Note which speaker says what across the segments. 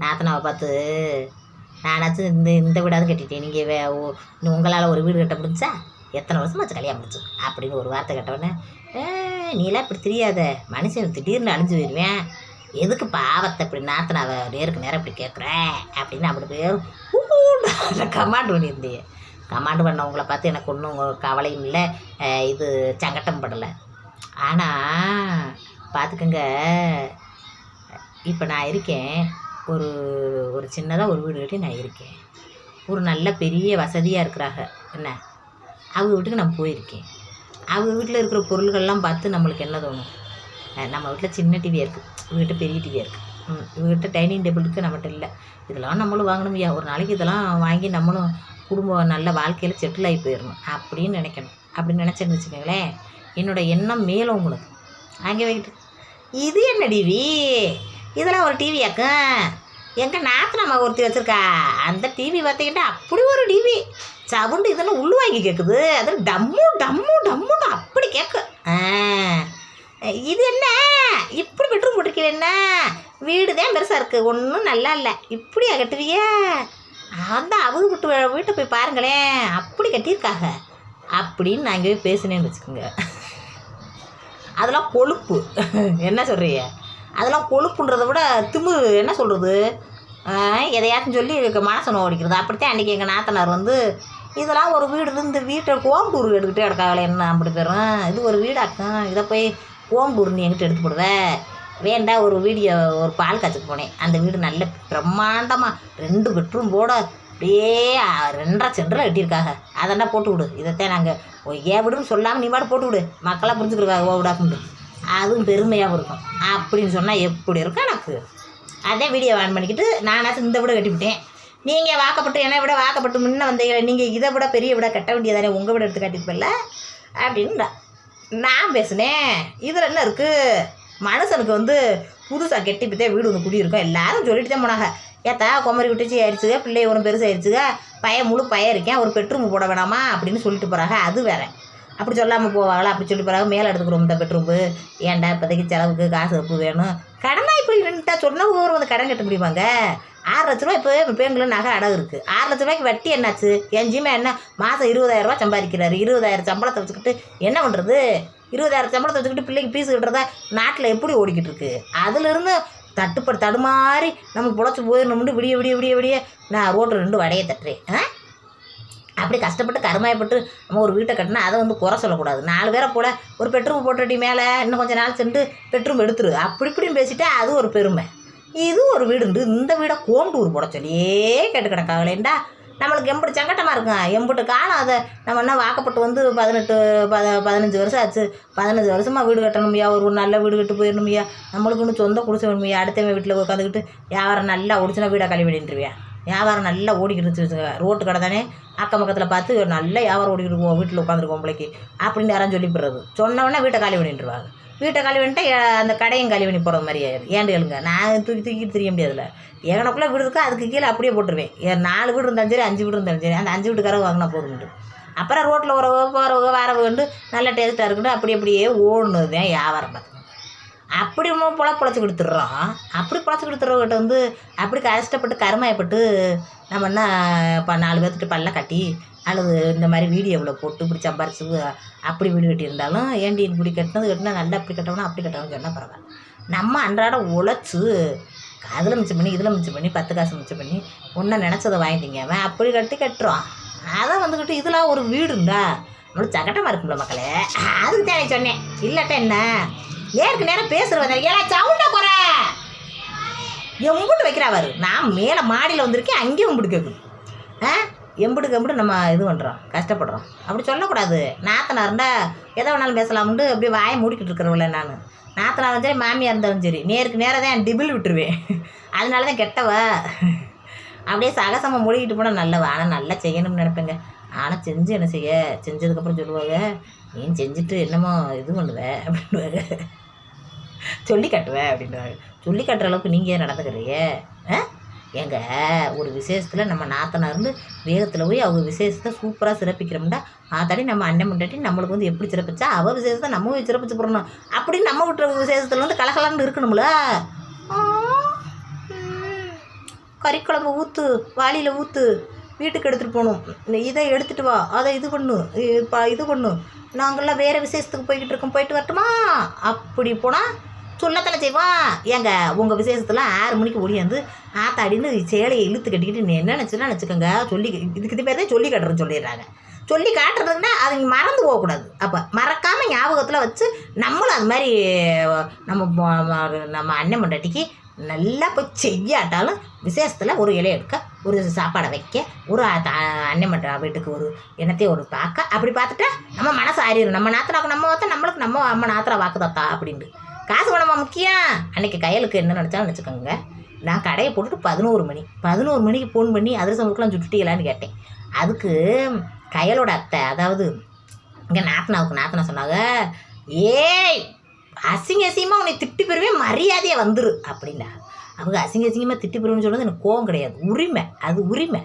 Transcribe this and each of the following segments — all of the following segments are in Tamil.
Speaker 1: நாத்தனாவை பார்த்து நானாச்சும் இந்த இந்த வீடாவது கட்டிட்டேன். நீங்கள் வே உங்களால் ஒரு வீடு கட்ட முடிஞ்சா எத்தனை வருஷமாச்சு கல்யாணம் முடிச்சு அப்படின்னு ஒரு வார்த்தை கேட்டவொடனே "ஏ, நீலாம் இப்படி தெரியாத. மனுஷன் திடீர்னு அழிஞ்சு போயிடுவேன் எதுக்கு பாவத்தை இப்படி நாத்தனாவை நேருக்கு நேரம் இப்படி கேட்குற அப்படின்னு அப்படி பேர் கமாண்ட் பண்ணியிருந்தேன். கமாண்டு பண்ணவங்கள பார்த்து எனக்கு ஒன்றும் கவலையும் இல்லை. இது சங்கட்டம் படலை. ஆனால் பார்த்துக்கங்க. இப்போ நான் இருக்கேன். ஒரு ஒரு சின்னதாக ஒரு வீடு கட்டி நான் இருக்கேன். ஒரு நல்ல பெரிய வசதியாக இருக்கிறாங்க என்ன? அவங்க வீட்டுக்கு நான் போயிருக்கேன். அவங்க வீட்டில் இருக்கிற பொருள்கள்லாம் பார்த்து நம்மளுக்கு என்ன தோணும்? நம்ம வீட்டில் சின்ன டிவியாக இருக்குது இவங்ககிட்ட பெரிய டிவியாக இருக்குது ம் இவங்ககிட்ட டைனிங் டேபிளுக்கு நம்மகிட்ட இல்லை. இதெல்லாம் நம்மளும் வாங்கணும்யா. ஒரு நாளைக்கு இதெல்லாம் வாங்கி நம்மளும் குடும்பம் நல்ல வாழ்க்கையில் செட்டில் ஆகி போயிடணும். அப்படின்னு நினைக்கணும். அப்படி நினச்சேன்னு வச்சுக்கோங்களேன். என்னோட எண்ணம் மேலும் உங்களுக்கு அங்கே வைக்கிட்டு இது என்ன டிவி இதெல்லாம் ஒரு டிவியாக்கும் எங்கள் நாத்தனம்மா ஒருத்தி வச்சுருக்கா. அந்த டிவி பார்த்தீங்கன்னா அப்படி ஒரு டிவி சவுண்டு இதெல்லாம் உள்ளு வாங்கி கேட்குது அது டம்மு டம்மு டம்முன்னு அப்படி கேட்கும் இது என்ன? இப்படி பெட்ரூம் போட்டிருக்கீங்க என்ன? வீடு தான் பெருசாக இருக்குது ஒன்றும் நல்லா இல்லை. இப்படி கட்டுவிய அந்த அவங்க வீட்டு வீட்டை போய் பாருங்களேன். அப்படி கட்டியிருக்காங்க அப்படின்னு நான் இங்கே போய் பேசினேன்னு வச்சுக்கோங்க. அதெல்லாம் கொழுப்பு. என்ன சொல்கிறீங்க அதெல்லாம் கொழுப்புன்றதை விட திமு என்ன சொல்கிறது எதையாச்சும் சொல்லி மனசை நோடிக்கிறது அப்படித்தான் அன்றைக்கி எங்கள் நாத்தனார் வந்து இதெல்லாம் ஒரு வீடு இந்த வீட்டை கோம்பூர் எடுத்துக்கிட்டே கிடக்காங்களே என்ன அப்படி பேரும் இது ஒரு வீடாக்கும் இதை போய் கோம்பூர் நீ எங்கிட்ட எடுத்து போடுவேன் வேண்டா ஒரு வீடியோ ஒரு பால் காய்ச்சிக்கு போனேன். அந்த வீடு நல்ல பிரம்மாண்டமாக ரெண்டு பெட்ரூம் போட அப்படியே ரெண்டரை சென்டரில் கட்டியிருக்காங்க. அதெல்லாம் போட்டு விடு. இதைத்தான் நாங்கள் ஏன் விடுன்னு சொல்லாமல் நீ பாட்டு போட்டு விடு. மக்களாக புரிஞ்சுக்கிடுவாங்க ஓ விடாக்குண்டு அதுவும் பெருமையாகவும் இருக்கும். அப்படின்னு சொன்னால் எப்படி இருக்கும் எனக்கு? அதே வீடியோ ஆன் பண்ணிக்கிட்டு நானாச்சும் இந்த விட கட்டிவிட்டேன் நீங்கள் வாக்கப்பட்டு என்னை விட வாக்கப்பட்டு முன்ன வந்தீங்க நீங்கள் இதை விட பெரிய விட கட்ட வேண்டியதானே உங்கள் விட எடுத்து கட்டிட்டு போயில அப்படின்னு நான் பேசினேன். இதில் என்ன இருக்குது மனுஷனுக்கு வந்து புதுசாக கெட்டிப்பத்தே வீடு ஒன்று குடியிருக்கோம். எல்லாரும் சொல்லிட்டு தான் போனாங்க. ஏத்தா குமரி விட்டுச்சு ஆயிடுச்சுங்க பிள்ளை பெருசாக பெருசாகிடுச்சுங்க பையன் முழு பையன் இருக்கேன் ஒரு பெட்ரூம் போட வேணாமா? அப்படின்னு சொல்லிட்டு போகிறாங்க அது வேறு. அப்படி சொல்லாமல் போவாங்களா? அப்படி சொல்லி போகிறாங்க மேலே எடுத்துக்கிறோம் இந்த பெட்ரூம்பு ஏன்டா இப்போதைக்கு செலவுக்கு காசு உப்பு வேணும்? கடனாக இப்படி நின்றுட்டா சொன்னால் ஊர் வந்து கடன் கட்ட முடியுமாங்க? ஆறு லட்ச ரூபா இப்போ பெண்களும் நகை அடகு இருக்குது ஆறு லட்ச ரூபாய்க்கு வட்டி என்னாச்சு? என் ஜிமே என்ன? மாதம் இருபதாயிரம் ரூபாய் சம்பாதிக்கிறாரு. இருபதாயிரம் சம்பளத்தை வச்சுக்கிட்டு என்ன பண்ணுறது இருபதாயிரம் சம்பளத்தை வச்சுக்கிட்டு பிள்ளைக்கு பீஸ் கட்டுறதா நாட்டில் எப்படி ஓடிக்கிட்டு இருக்கு? அதுலேருந்து தட்டுப்படு தடுமாறி நம்ம புழைச்சி போயிடணும்னு விடிய விடிய விடிய விடிய நான் ரோட்டில் ரெண்டு வடையை தட்டுறேன். ஆ? அப்படி கஷ்டப்பட்டு கருமாயப்பட்டு நம்ம ஒரு வீட்டை கட்டினா அதை வந்து குறை சொல்லக்கூடாது. நாலு பேரை போல ஒரு பெட்ரூம் போட்டுட்டி மேலே இன்னும் கொஞ்சம் நாள் சென்று பெட்ரூம் எடுத்துரு. அப்படி இப்படின்னு பேசிட்டா அது ஒரு பெருமை. இது ஒரு வீடுண்டு. இந்த வீடை கோண்டூர் போட சொல்லியே கேட்டு கிடக்காங்களேண்டா நம்மளுக்கு எம்பிட்டு சங்கட்டமாக இருக்கும் எம்பிட்டு காலம் அதை. நம்ம என்ன வாக்கப்பட்டு வந்து பதினெட்டு பத பதினஞ்சு வருஷம் ஆச்சு. பதினஞ்சு வருஷமாக வீடு கட்டணுமையா? ஒரு நல்ல வீடு கட்டு போயிடணுமையா? நம்மளுக்கு இன்னும் சொந்த குடிசை வேணுமையா? அடுத்தவன் வீட்டில் உட்காந்துக்கிட்டு வியாபாரம் நல்லா ஓடிச்சுனா வீடை கழுவி வியாபாரம் நல்லா ஓடிக்கிட்டு வச்சுருச்சுங்க ரோட்டு கடை தானே? அக்கம் பக்கத்தில் பார்த்து நல்லா வியாபாரம் ஓடிக்கிட்டு இருக்கோம். வீட்டில் உட்காந்துருக்கோம் பிள்ளைக்கு அப்படின்னு யாரும் சொல்லிவிடுறது. சொன்னவொடனே வீட்டை காலி பண்ணிட்டுருவாங்க. வீட்டை காலி பண்ணிட்டா அந்த கடையும் கழுவி பண்ணி போகிற மாதிரி ஆயிடும் ஏன் கேளுங்க. நான் தூக்கி தூக்கி தெரிய முடியாதுல்ல. எங்கனக்குள்ளே வீடு இருக்கோ அதுக்கு கீழே அப்படியே போட்டுருவேன். என் நாலு வீடு இருந்தாலும் சரி அஞ்சு வீடு இருந்தாலும் சரி அந்த அஞ்சு வீட்டுக்காரங்க வாங்கினா போதும்ட்டு அப்புறம் ரோட்டில் வரவோ போகிறவங்க வரவங்க வந்து நல்ல டேஸ்ட்டாக இருக்குன்னு அப்படி அப்படியே ஓடுனது தான் வியாபாரம் பார்த்து. அப்படி நம்ம பொழ பொழைச்சி கொடுத்துட்றோம் அப்படி பொழைச்சி கொடுத்துறவங்கிட்ட வந்து அப்படி கஷ்டப்பட்டு கருமாயப்பட்டு நம்ம என்ன இப்போ நாலு பேர்த்துட்டு பல்ல கட்டி அல்லது இந்த மாதிரி வீடியோவில் போட்டு இப்படி சம்பாரிச்சு அப்படி வீடு கட்டியிருந்தாலும் ஏண்டி இப்படி கட்டினது கட்டினா நல்லா அப்படி கட்டணும் அப்படி கட்டணும்னு சொன்னால் பரவாயில்ல. நம்ம அன்றாட உழைச்சி அதில் மிச்சம் பண்ணி இதில் மிச்சம் பண்ணி பத்து காசு மிச்சம் பண்ணி ஒன்றை நினச்சதை வாங்கிட்டீங்க. அவன் அப்படி கட்டி கட்டுறோம் அதை வந்துக்கிட்டு இதெல்லாம் ஒரு வீடுண்டா நம்மளுக்கு சகட்டமாக இருக்கும்ல மக்களே. அதுக்கு தான் சொன்னேன். இல்லாட்டா என்ன? ஏற்கு நேரம் பேசுகிறவங்க ஏன்னா சவுண்டை குறை. எம்புட்டு வைக்கிறாவாரு நான் மேலே மாடியில் வந்திருக்கேன் அங்கேயும் எம்புட்டு கேட்குது ஆ? எம்புட்டு எம்புட்டு நம்ம இது பண்ணுறோம் கஷ்டப்படுறோம். அப்படி சொல்லக்கூடாது. நாத்தனார்ண்டா எதை வேணாலும் பேசலாம்னு அப்படியே வாயை மூடிக்கிட்டு இருக்கிறவங்கள நான். நாத்தனாரும் சரி மாமியாக இருந்தாலும் சரி நேருக்கு நேராக தான் டிபிள் விட்டுருவேன். அதனால தான் கெட்டவ. அப்படியே சகசமாக மூடிக்கிட்டு போனால் நல்லவா. ஆனால் நல்லா செய்யணும்னு நினைப்பேங்க. ஆனால் செஞ்சு என்ன செய்ய? செஞ்சதுக்கப்புறம் சொல்லுவாங்க நீ செஞ்சுட்டு என்னமோ இது பண்ணுவேன் அப்படின்னுவாங்க. சொல்லி காட்டுவேன் அப்படின்வாங்க சொல்லி காட்டுற அளவுக்கு நீங்கள் ஏன் நடந்துக்கிறீங்க? ஆ? ஏங்க ஒரு விசேஷத்தில் நம்ம நாத்தனார்ந்து வேகத்தில் போய் அவங்க விசேஷத்தை சூப்பராக சிறப்பிக்கிறோம்டா. ஆத்தாடி நம்ம அண்ணன் முண்டாட்டி நம்மளுக்கு வந்து எப்படி சிறப்பிச்சா அவள் விசேஷத்தை நம்ம போய் சிறப்பிச்சு போடணும். அப்படின்னு நம்ம விட்டுற விசேஷத்தில் வந்து கலகலன்னு இருக்கணும்ல. கறிக்குழம்பு ஊற்று வாளியில் ஊற்று வீட்டுக்கு எடுத்துகிட்டு போகணும். இதை எடுத்துகிட்டு வா அதை இது பண்ணு இப்போ இது பண்ணு. நாங்கள்லாம் வேறு விசேஷத்துக்கு போய்கிட்டு இருக்கோம். போயிட்டு வரட்டுமா? அப்படி போனால் சொல்லத்தானே செய்வான் ஏங்க உங்கள் விசேஷத்தில் ஆறு மணிக்கு ஓடியாந்து ஆத்தாடின்னு சேலையை இழுத்து கட்டிக்கிட்டு என்ன நினச்சுன்னா நினச்சிக்கோங்க. சொல்லி இதுக்கு இது பேர் தான் சொல்லி கட்டுறேன்னு சொல்லிடுறாங்க. சொல்லி காட்டுறதுன்னா அது மறந்து போகக்கூடாது. அப்போ மறக்காமல் ஞாபகத்தில் வச்சு நம்மளும் அது மாதிரி நம்ம நம்ம அண்ணன் மண்டாட்டிக்கு நல்லா போய் செய்யாட்டாலும் விசேஷத்தில் ஒரு இலையை எடுக்க ஒரு சாப்பாடை வைக்க ஒரு அன்னமன்ற வீட்டுக்கு ஒரு என்னத்தையும் ஒரு பார்க்க அப்படி பார்த்துட்டா நம்ம மனசு ஆறிடும் நம்ம நாத்தனாக்கு நம்ம பார்த்தா நம்மளுக்கு நம்ம அம்மா நாத்திரா வாக்குதாத்தா அப்படின்ட்டு. காசு பணமா முக்கியம். அன்னைக்கு கையலுக்கு என்ன நினச்சாலும் நினச்சிக்கோங்க நான் கடையை போட்டுட்டு பதினோரு மணி பதினோரு மணிக்கு ஃபோன் பண்ணி அதிரசம் முறுக்கெல்லாம் சுட்டுட்டீங்களான்னு கேட்டேன். அதுக்கு கையலோட அத்தை அதாவது இங்கே நாத்தனாவுக்கு நாத்தனா சொன்னாங்க ஏய் அசிங்க அசிங்கமாக உன்னை திட்டி பெறுவே மரியாதையாக வந்துரு அப்படின்னா அவங்க அசிங்க அசிங்கமாக திட்டி பெறுவேன்னு எனக்கு கோவம் கிடையாது. உரிமை அது உரிமை.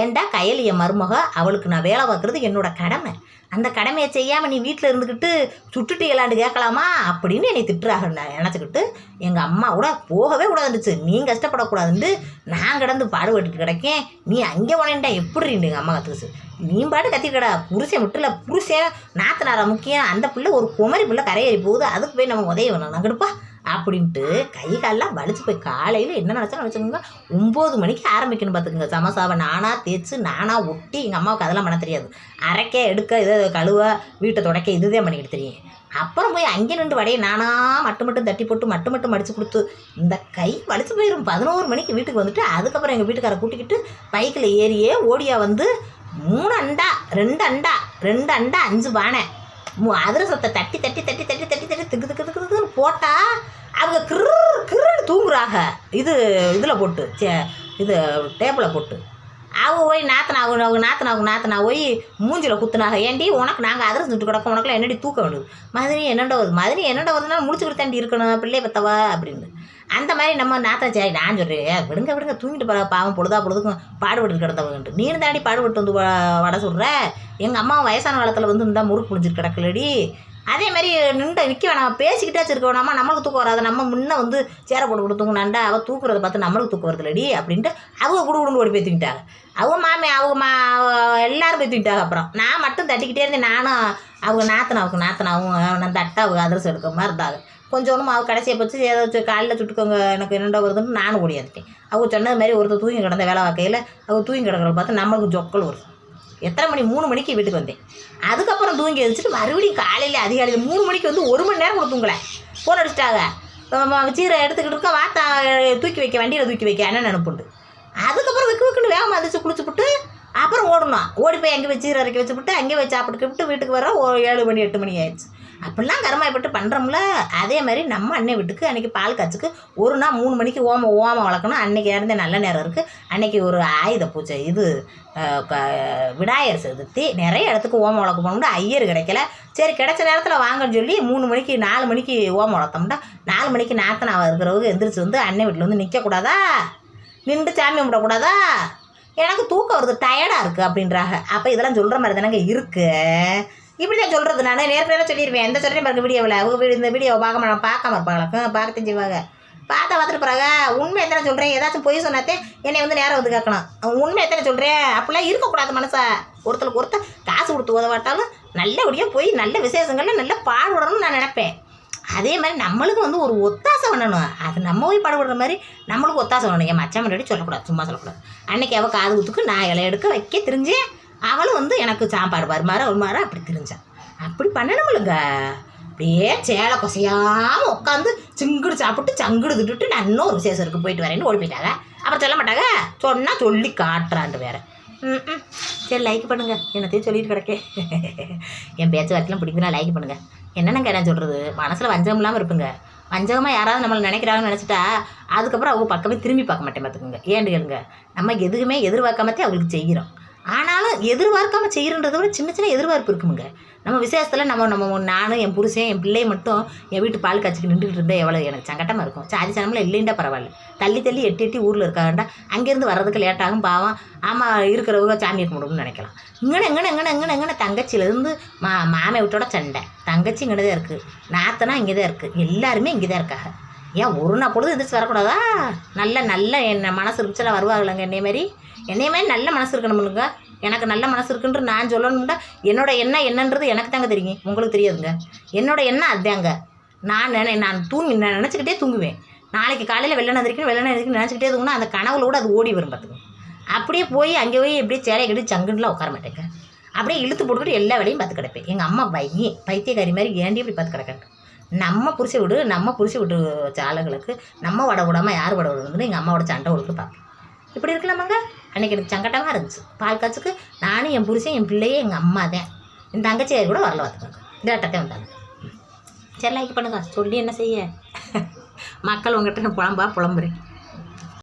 Speaker 1: ஏன்டா கையலிய என் மருமக அவளுக்கு நான் வேலை பார்க்குறது என்னோட கடமை. அந்த கடமையை செய்யாமல் நீ வீட்டில் இருந்துக்கிட்டு சுட்டுட்டு இல்லாண்டு கேட்கலாமா அப்படின்னு என்னை திட்டுறாங்க. நான் நினச்சிக்கிட்டு எங்கள் அம்மா கூட போகவே கூடாதுச்சு நீ கஷ்டப்படக்கூடாதுன்ட்டு நான் கிடந்து பாடுபட்டு கிடக்கேன். நீ அங்கே உனண்டா எப்படி எங்கள் அம்மா கற்றுக்குச்சு நீ பாட்டு கத்திக்கடா புருஷன் விட்டுல புருஷன் நாத்தனாரா முக்கியம். அந்த பிள்ளை ஒரு குமரி பிள்ளை கரையேறி போகுது. அதுக்கு போய் நம்ம உதவி வேணும் நகடுப்பா அப்படின்ட்டு கை காலெல்லாம் வலிச்சு போய் காலையில் என்ன நினச்சா வச்சுக்கோங்க ஒம்பது மணிக்கு ஆரம்பிக்கணும் பார்த்துக்கோங்க சமோசாவை நானாக தேய்ச்சி நானாக ஒட்டி எங்கள் அம்மாவுக்கு அதெல்லாம் பண்ண தெரியாது. அரைக்க எடுக்க இதை கழுவ வீட்டை துடைக்க இதுதான் பண்ணிக்கிட்டு தெரியும். அப்புறம் போய் அங்கே நின்று வடையை நானாக மட்டும் மட்டும் தட்டி போட்டு மட்டும் மட்டும் மடித்து கொடுத்து இந்த கை வலிச்சு போயிடும் பதினோரு மணிக்கு வீட்டுக்கு வந்துட்டு அதுக்கப்புறம் எங்கள் வீட்டுக்காரை கூட்டிக்கிட்டு பைக்கில் ஏறியே ஓடியா வந்து மூணு அண்டா ரெண்டு அண்டா ரெண்டு அண்டா அஞ்சு பானை. மு- அதிரசத்தை தட்டி தட்டி தட்டி தட்டி தட்டி தட்டி திக்கு திக்கு திக்கு போட்டால் அவங்க கிரு கிருன்னு தூங்குறாங்க. இது இதில் போட்டு சே இது டேபிளில் போட்டு. அவங்க போய் நாத்தனா அவங்க அவங்க நாத்தனா அவங்க நாத்தனா போய் மூஞ்சில் குத்துனாங்க. ஏண்டி உனக்கு நாங்கள் அதிரஸ் சுட்டு கிடக்கோம் உனக்குலாம் என்னடி தூக்க வேணும் மதுரை என்னடா வருது? மதுரை என்னடா வருதுன்னா முடிச்சுக்கிட்டு தாண்டி இருக்கணும். பிள்ளை பத்தவா? அப்படின்னு. அந்த மாதிரி நம்ம நாத்தாச்சாரி சரி நான் சொல்கிறேன் விடுங்க விடுங்க தூங்கிட்டு போகிற பாவம் பொழுதா பொழுதுக்கும் பாடுபட்டு கிடந்தவங்கன்ட்டு. நீ தாண்டி பாடுபட்டு வந்து வட வடை சொல்கிற எங்கள் அம்மா வயசான காலத்தில் வந்து இருந்தால் முறுக்கு புடிஞ்சிட்டு கிடக்கலடி. அதே மாதிரி நின்று நிற்க வேணாம் பேசிக்கிட்டே இருக்க வேணாமா? நம்மளுக்கு தூக்கம் வராது? நம்ம முன்ன வந்து சேர போட்டு கொடுத்து நண்டா அவள் தூக்குறத பார்த்து நம்மளுக்கு தூக்கம் வருதுலடி அப்படின்ட்டு அவங்க கூட குடுன்னு ஓடி போய் அவங்க மாமி அவங்க மா எல்லாரும் போய் அப்புறம். நான் மட்டும் தட்டிக்கிட்டே இருந்தேன் நானும் அவங்க நாத்தனாவுக்கு நாத்தனாவும் அந்த அவங்க அதிரசம் எடுக்க மாதிரி இருந்தாங்க. கொஞ்சோண்டு மாவு கடைசியை பச்சு. ஏதோ காலையில் சுட்டுக்கோங்க. எனக்கு என்னடா வருதுன்னு நானும் ஓடியாந்துட்டேன் அவங்க சொன்னது மாதிரி ஒருத்தர் தூங்கி கிடந்த வேலை வாக்கையில் அவங்க தூங்கி கிடக்கிறத பார்த்து நம்மளுக்கு ஜொக்கல் வருது. எத்தனை மணி? மூணு மணிக்கு வீட்டுக்கு வந்தேன். அதுக்கப்புறம் தூங்கி எழுந்திரிச்சிட்டு மறுபடியும் காலையில் அதிகாலையில் மூணு மணிக்கு வந்து ஒரு மணி நேரம் கூட தூங்கலை. ஃபோன் அடிச்சிட்டாங்க. சீரை எடுத்துக்கிட்டு இருக்க வாத்தா தூக்கி வைக்க வண்டியில் தூக்கி வைக்க அண்ணன் அனுப்புண்டு. அதுக்கப்புறம் வைக்க வைக்கணும் வேகமாக அதிர்ச்சி குளிச்சு விட்டு ஓடணும் ஓடி போய் அங்கே வச்சு இறக்கி வச்சுப்புட்டு அங்கே வச்சு சாப்பிட்டுக்கிட்டு வீட்டுக்கு வர ஒரு ஏழு மணி எட்டு மணி ஆயிடுச்சு. அப்படிலாம் கருமாயப்பட்டு பண்ணுறோம்ல அதே மாதிரி நம்ம அன்னை வீட்டுக்கு அன்றைக்கி பால் காய்ச்சுக்கு ஒரு நாள் மூணு மணிக்கு ஓம ஓமம் வளர்க்கணும். அன்றைக்கி இறந்தே நல்ல நேரம் இருக்குது அன்றைக்கி ஒரு ஆயுத பூஜை இது விநாயகர் சதுர்த்தி. நிறைய இடத்துக்கு ஓமம் வளர்க்க போனோம்னா ஐயர் கிடைக்கல. சரி கிடைச்ச நேரத்தில் வாங்கன்னு சொல்லி மூணு மணிக்கு நாலு மணிக்கு ஓமம் வளர்த்தோம்னா நாலு மணிக்கு நாத்தனாவை இருக்கிறவங்க எந்திரிச்சு வந்து அன்னை வீட்டில் வந்து நிற்கக்கூடாதா நின்று சாமி கும்பிடக்கூடாதா? எனக்கு தூக்கம் வருது டயர்டாக இருக்குது அப்படின்றாங்க. அப்போ இதெல்லாம் சொல்கிற மாதிரி தானேங்க இருக்கு. இப்படி தான் சொல்கிறது நான் நேரத்தில் சொல்லிடுவேன் எந்த சொல்கிறேன் பாருங்க வீடியோவில் அவங்க வீடு இந்த வீடியோவை பார்க்க மாட்டோம் பார்க்காம இருப்பாங்களாக்கும் பார்க்க செய்வாங்க பார்த்தா பார்த்துட்டு பிறகு உண்மை எத்தனை சொல்கிறேன் ஏதாச்சும் பொய் சொன்னாத்தே என்னை வந்து நேரம் வந்து கேட்கணும் உண்மை எத்தனை சொல்கிறேன் அப்படிலாம் இருக்கக்கூடாது மனசா. ஒருத்தருக்கு ஒருத்தர் காசு கொடுத்து உதவாட்டாலும் நல்லபடியாக போய் நல்ல விசேஷங்களில் நல்லா பாடுபடணும்னு நான் நினைப்பேன். அதே மாதிரி நம்மளுக்கு வந்து ஒரு ஒத்தாசை பண்ணணும். அது நம்ம போய் படப்படுற மாதிரி நம்மளுக்கு ஒத்தாசை பண்ணணும். என் மச்சான் முன்னாடி சொல்லக்கூடாது சும்மா சொல்லக்கூடாது. அன்னைக்கு அவள் காது குத்துக்கு நான் இலை எடுக்க வைக்க தெரிஞ்சு அவளும் வந்து எனக்கு சாப்பாடு பருமாற ஒரு மாற அப்படி தெரிஞ்சான் அப்படி பண்ணணுமில்லுங்க அப்படியே சேலை கொசையாமல் உட்காந்து சிங்குடு சாப்பிட்டு சங்குடு திட்டுட்டு நான் இன்னொரு விசேஷத்துக்கு போயிட்டு வரேன்னு ஓடி போயிட்டாங்க அப்புறம் சொல்ல மாட்டாங்க. சொன்னால் சொல்லி காட்டுறான்ட்டு வேறு. ம் ம். சரி லைக் பண்ணுங்க. என்னத்தையும் சொல்லிட்டு கிடக்கேன் என் பேச்சு வார்த்தைலாம் பிடிக்குதுன்னா லைக் பண்ணுங்கள் என்னென்னங்க என்ன சொல்கிறது மனசில் வஞ்சகம் இல்லாமல் இருப்புங்க. வஞ்சகமாக யாராவது நம்மளை நினைக்கிறாங்கன்னு நினச்சிட்டா அதுக்கப்புறம் அவங்க பக்கமே திரும்பி பார்க்க மாட்டேன் பார்த்துக்கோங்க. ஏன்னு கேளுங்க. நம்ம எதுவுமே எதிர்பார்க்காமத்தே அவங்களுக்கு செய்கிறோம். ஆனாலும் எதிர்பார்க்காம செய்கிறன்றத விட சின்ன சின்ன எதிர்பார்ப்பு இருக்குமுங்க. நம்ம விசேஷத்தில் நம்ம நம்ம நானும் என் புருஷன் என் பிள்ளை மட்டும் என் வீட்டு பால் காய்ச்சிக்கு நின்றுட்டு இருந்தால் எவ்வளோ எனக்கு சங்கட்டமாக இருக்கும். சாதி சனமில் இல்லைண்டா பரவாயில்ல. தள்ளி தள்ளி எட்டி எட்டி ஊரில் இருக்காண்டா அங்கேருந்து வர்றதுக்கு லேட்டாகும் பாவம். ஆமாம் இருக்கிறவங்க சாமி கும்பிடும்னு நினைக்கலாம். இங்கே எங்கே எங்கே எங்கே எங்கே தங்கச்சியிலேருந்து மா மாமை வீட்டோட சண்டை. தங்கச்சி இங்கே தான் இருக்குது நாத்தனா இங்கே தான் இருக்குது எல்லாருமே இங்கே தான் இருக்காங்க. ஏன் ஒரு நாள் பொழுது எந்திரிச்சு வரக்கூடாதா? நல்ல நல்ல என்ன மனசு இருந்துச்சுல வருவாங்களாங்க என்னைய மாதிரி என்னைய மாதிரி நல்ல மனசு இருக்கணும்னுங்க எனக்கு நல்ல மனசு இருக்குன்ற நான் சொல்லணும்னா என்னோட எண்ணம் என்னன்றது எனக்கு தாங்க தெரியும். உங்களுக்கு தெரியாதுங்க. என்னோட எண்ணம் அதாங்க நான் நினை நான் தூங்கி நான் நினச்சிக்கிட்டே தூங்குவேன். நாளைக்கு காலையில் வெள்ளனை எதிர்க்கணும் வெள்ளனை எதிர்க்கணும் நினச்சிக்கிட்டே தூங்கினா அந்த கனவுல கூட அது ஓடி வரும் பார்த்துங்க அப்படியே போய் அங்கே போய் எப்படியே சேலை கட்டி சங்குன்னுலாம் உட்கார மாட்டேங்க. அப்படியே இழுத்து போட்டுக்கிட்டு எல்லா வேலையும் பார்த்து கிடப்பேன். எங்கள் அம்மா பையன் பைத்தியக்காரி மாதிரி ஏண்டி இப்படி பார்த்து கிடக்கேன் நம்ம புரிசை விடு நம்ம புரிசை விட்டு வச்ச ஆளுகளுக்கு நம்ம வட விடாமல் யார் வட விடுறதுன்னு எங்கள் அம்மாவோட சண்டை கொடுத்து பார்ப்பேன். இப்படி இருக்கலாமாங்க? அன்றைக்கி எனக்கு சங்கட்டமாக இருந்துச்சு. பால் காய்ச்சுக்கு நானும் என் புருஷன் என் பிள்ளையே எங்கள் அம்மா தான் என் தங்கச்சியார் கூட வரல பார்த்துக்கோங்க டேட்டத்தே வந்தாங்க. சரி லைக் பண்ணுங்க. சொல்லி என்ன செய்ய? மக்கள் உங்கள்கிட்ட நான் புலம்பா புலம்புறேன்.